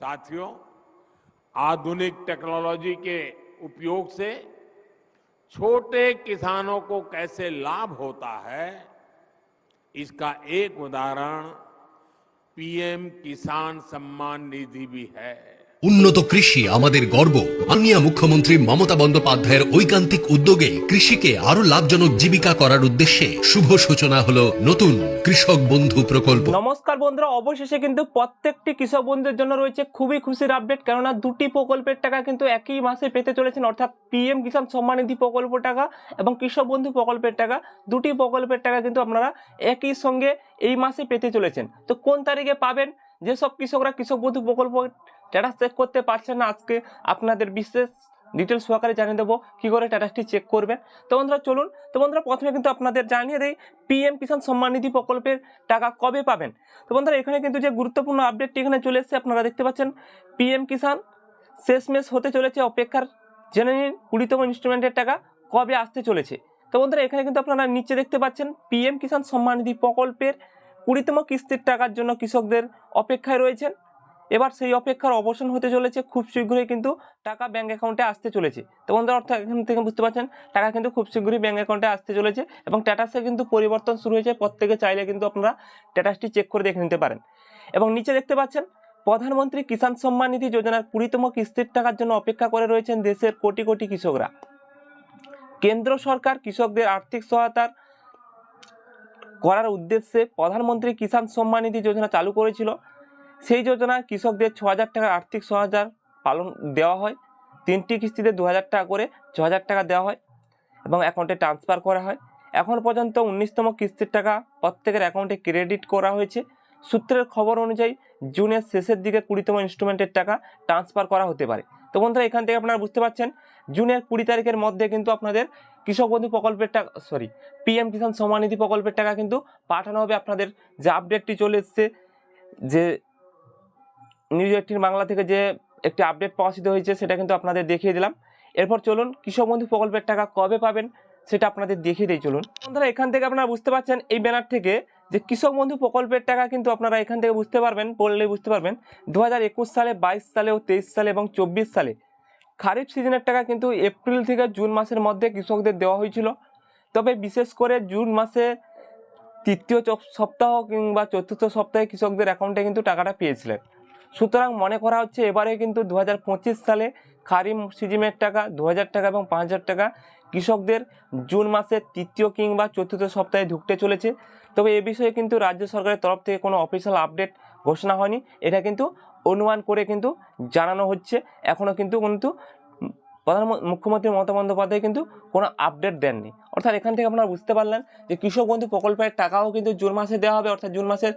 साथियों, आधुनिक टेक्नोलॉजी के उपयोग से छोटे किसानों को कैसे लाभ होता है, इसका एक उदाहरण पीएम किसान सम्मान निधि भी है। উন্নত কৃষি আমাদের গর্ব। মাননীয় মুখ্যমন্ত্রী মমতা বন্দ্যোপাধ্যায়ের ঐকান্তিক উদ্যোগে কৃষিকে আরও লাভজনক জীবিকা করার উদ্দেশ্যে শুভ সূচনা হলো নতুন কৃষক বন্ধু প্রকল্প। নমস্কার বন্ধুরা, অবশেষে কিন্তু প্রত্যেকটি কৃষক বন্ধুদের জন্য রয়েছে খুবই খুশির আপডেট কেননা দুটি প্রকল্পের টাকা কিন্তু একই মাসে পেতে চলেছেন, অর্থাৎ পিএম কিষাণ সম্মান নিধি প্রকল্প টাকা এবং কৃষক বন্ধু প্রকল্পের টাকা। দুটি প্রকল্পের টাকা কিন্তু আপনারা একই সঙ্গে এই মাসে পেতে চলেছেন। তো কোন তারিখে পাবেন? যেসব কৃষকরা কৃষক বন্ধু প্রকল্প স্ট্যাটাস চেক করতে পারছেন না, আজকে আপনাদের বিশেষ ডিটেলস সহকারে জানিয়ে দেবো, কী করে স্ট্যাটাসটি চেক করবেন। তো বন্ধুরা, চলুন। তো বন্ধুরা, প্রথমে কিন্তু আপনাদের জানিয়ে দেই পিএম কিষাণ সম্মান নিধি প্রকল্পের টাকা কবে পাবেন? তো বন্ধুরা, এখানে কিন্তু যে গুরুত্বপূর্ণ আপডেটটি এখানে চলে এসেছে, আপনারা দেখতে পাচ্ছেন পিএম কিষাণ শেষমেশ হতে চলেছে, অপেক্ষার জেনে নিন, কুড়িতম ইনস্টলমেন্টের টাকা কবে আসতে চলেছে। তো বন্ধুরা, এখানে কিন্তু আপনারা নিচে দেখতে পাচ্ছেন পিএম কিষাণ সম্মান নিধি প্রকল্পের কুড়িতম কিস্তির টাকার জন্য কৃষকদের অপেক্ষায় রয়েছেন। এবার সেই অপেক্ষার অবসান হতে চলেছে খুব শীঘ্রই কিন্তু টাকা ব্যাঙ্ক অ্যাকাউন্টে আসতে চলেছে। তো বন্ধুরা, অর্থাৎ এখান থেকে বুঝতে পারছেন, টাকা কিন্তু খুব শীঘ্রই ব্যাঙ্ক অ্যাকাউন্টে আসতে চলেছে এবং স্ট্যাটাসে কিন্তু পরিবর্তন শুরু হয়েছে। প্রত্যেকে চাইলে কিন্তু আপনারা স্ট্যাটাসটি চেক করে দেখে নিতে পারেন। এবং নিচে দেখতে পাচ্ছেন, প্রধানমন্ত্রী কিষাণ সম্মান নিধি যোজনার কুড়িতম কিস্তির টাকার জন্য অপেক্ষা করে রয়েছেন দেশের কোটি কোটি কৃষকরা। কেন্দ্র সরকার কৃষকদের আর্থিক সহায়তার করার উদ্দেশ্যে প্রধানমন্ত্রী কিষাণ সম্মান নিধি যোজনা চালু করেছিল। সেই যোজনায় কৃষকদের ছ হাজার টাকার আর্থিক সহায়তার পালন দেওয়া হয়। তিনটি কিস্তিতে দু হাজার টাকা করে ছ হাজার টাকা দেওয়া হয় এবং অ্যাকাউন্টে ট্রান্সফার করা হয়। এখন পর্যন্ত উনিশতম কিস্তির টাকা প্রত্যেকের অ্যাকাউন্টে ক্রেডিট করা হয়েছে। সূত্রের খবর অনুযায়ী জুনের শেষের দিকে কুড়িতম ইনস্টলমেন্টের টাকা ট্রান্সফার করা হতে পারে। তো বন্ধুরা, এখান থেকে আপনারা বুঝতে পারছেন, জুনের কুড়ি তারিখের মধ্যে কিন্তু আপনাদের কৃষক বন্ধু প্রকল্পের টাকা সরি পিএম কিষাণ সম্মান নিধি প্রকল্পের টাকা কিন্তু পাঠানো হবে। আপনাদের যে আপডেটটি চলে এসছে, যে নিউজ এইটিন বাংলা থেকে যে একটি আপডেট প্রকাশিত হয়েছে, সেটা কিন্তু আপনাদের দেখিয়ে দিলাম। এরপর চলুন, কৃষক বন্ধু প্রকল্পের টাকা কবে পাবেন, সেটা আপনাদের দেখিয়ে দিই, চলুন। বন্ধুরা, এখান থেকে আপনারা বুঝতে পারছেন, এই ব্যানার থেকে যে কৃষক বন্ধু প্রকল্পের টাকা কিন্তু আপনারা এখান থেকে বুঝতে পারবেন পড়লে বুঝতে পারবেন দু হাজার একুশ সালে, বাইশ সালে ও তেইশ সালে এবং চব্বিশ সালে। খারিফ সিজনের টাকা কিন্তু এপ্রিল থেকে জুন মাসের মধ্যে কৃষকদের দেওয়া হয়েছিল। তবে বিশেষ করে জুন মাসে তৃতীয় সপ্তাহ কিংবা চতুর্থ সপ্তাহে কৃষকদের অ্যাকাউন্টে কিন্তু টাকাটা পেয়েছিলেন। সুতরাং মনে করা হচ্ছে এবারে কিন্তু দু হাজার পঁচিশ সালে খারিফ সিজিমের টাকা দু হাজার টাকা এবং পাঁচ হাজার টাকা কৃষকদের জুন মাসের তৃতীয় কিংবা চতুর্থ সপ্তাহে ঢুকতে চলেছে। তবে এ বিষয়ে কিন্তু রাজ্য সরকারের তরফ থেকে কোনো অফিসিয়াল আপডেট ঘোষণা হয়নি। এটা কিন্তু অনুমান করে কিন্তু জানানো হচ্ছে। এখনও কিন্তু কিন্তু প্রধানমন্ত্রী মুখ্যমন্ত্রী মমতা বন্দ্যোপাধ্যায় কিন্তু কোনো আপডেট দেননি। অর্থাৎ এখান থেকে আপনারা বুঝতে পারলেন যে কৃষক বন্ধু প্রকল্পের টাকাও কিন্তু জুন মাসে দেওয়া হবে, অর্থাৎ জুন মাসের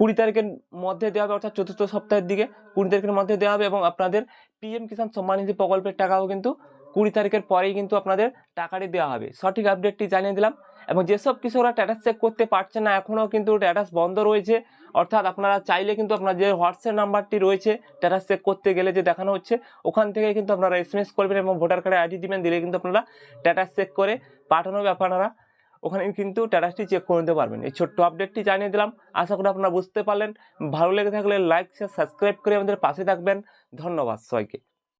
কুড়ি তারিখের মধ্যে দেওয়া হবে, অর্থাৎ চতুর্থ সপ্তাহের দিকে কুড়ি তারিখের মধ্যে দেওয়া হবে এবং আপনাদের পিএম কিষাণ সম্মান নিধি প্রকল্পের টাকাও কিন্তু কুড়ি তারিখের পরেই কিন্তু আপনাদের টাকাটি দেওয়া হবে। সঠিক আপডেটটি জানিয়ে দিলাম এবং যেসব কৃষকরা স্ট্যাটাস চেক করতে পারছেন না, এখনও কিন্তু স্ট্যাটাস বন্ধ রয়েছে। অর্থাৎ আপনারা চাইলে কিন্তু আপনার যে হোয়াটসঅ্যাপ নাম্বারটি রয়েছে স্ট্যাটাস চেক করতে গেলে যে দেখানো হচ্ছে, ওখান থেকে কিন্তু আপনারা এসএমএস করবেন এবং ভোটার কার্ডে আইডি দিবেন, দিলে কিন্তু আপনারা স্ট্যাটাস চেক করে পাঠানো হবে আপনারা ওখানে কিন্তু স্ট্যাটাসটি চেক করে নিতে পারবেন। এই ছোট্ট আপডেটটি জানিয়ে দিলাম। আশা করি আপনারা বুঝতে পারলেন। ভালো লেগে থাকলে লাইক শেয়ার সাবস্ক্রাইব করে আমাদের পাশে থাকবেন। ধন্যবাদ সবাইকে।